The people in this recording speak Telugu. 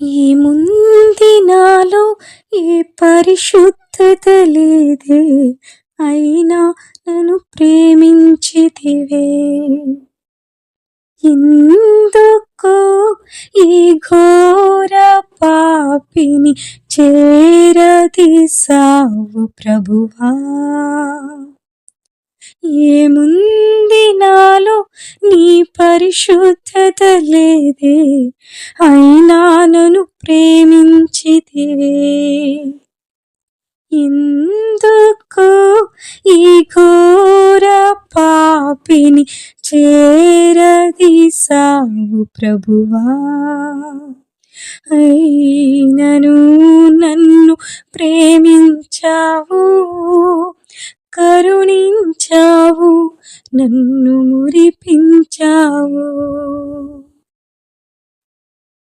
ఏముంది నాలో ఏ పరిశుద్ధత లేదే? అయినా నన్ను ప్రేమించితివే. ఎందుకో ఈ ఘోర పాపిని చేరదీసావు ప్రభువా. ఏముంది నాలో నీ పరిశుద్ధత లేదే? అయినా ప్రేమించితివే ఎందుకు ఈ ఘోర పాపిని చేరదీసావు ప్రభువా. అయినను నన్ను ప్రేమించావు కరుణించావు నన్ను మురిపించావు.